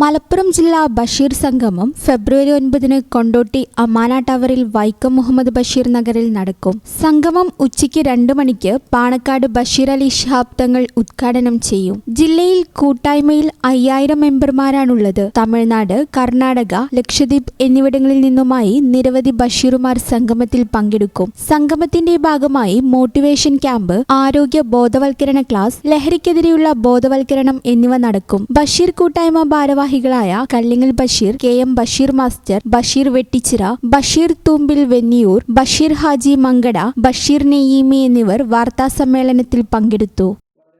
മലപ്പുറം ജില്ലാ ബഷീർ സംഗമം ഫെബ്രുവരി ഒൻപതിന് കൊണ്ടോട്ടി അമാന ടവറിൽ വൈക്കം മുഹമ്മദ് ബഷീർ നഗറിൽ നടക്കും. സംഗമം ഉച്ചയ്ക്ക് രണ്ട് മണിക്ക് പാണക്കാട് ബഷീർ അലി ശിഹാബ് തങ്ങൾ ഉദ്ഘാടനം ചെയ്യും. ജില്ലയിൽ കൂട്ടായ്മയിൽ അയ്യായിരം മെമ്പർമാരാണുള്ളത്. തമിഴ്നാട് കർണാടക ലക്ഷദ്വീപ് എന്നിവിടങ്ങളിൽ നിന്നുമായി നിരവധി ബഷീറുമാർ സംഗമത്തിൽ പങ്കെടുക്കും. സംഗമത്തിന്റെ ഭാഗമായി മോട്ടിവേഷൻ ക്യാമ്പ് ആരോഗ്യ ബോധവൽക്കരണ ക്ലാസ് ലഹരിക്കെതിരെയുള്ള ബോധവൽക്കരണം എന്നിവ നടക്കും. ബഷീർ കൂട്ടായ്മ ഭാരവാഹികളായ Kallingal Basheer K M Basheer master Basheer Vettichira Basheer Thoombil Venniyur Basheer Haji Mankada Basheer Naeemi എന്നിവർ വാർത്താസമ്മേളനത്തിൽ പങ്കെടുത്തു.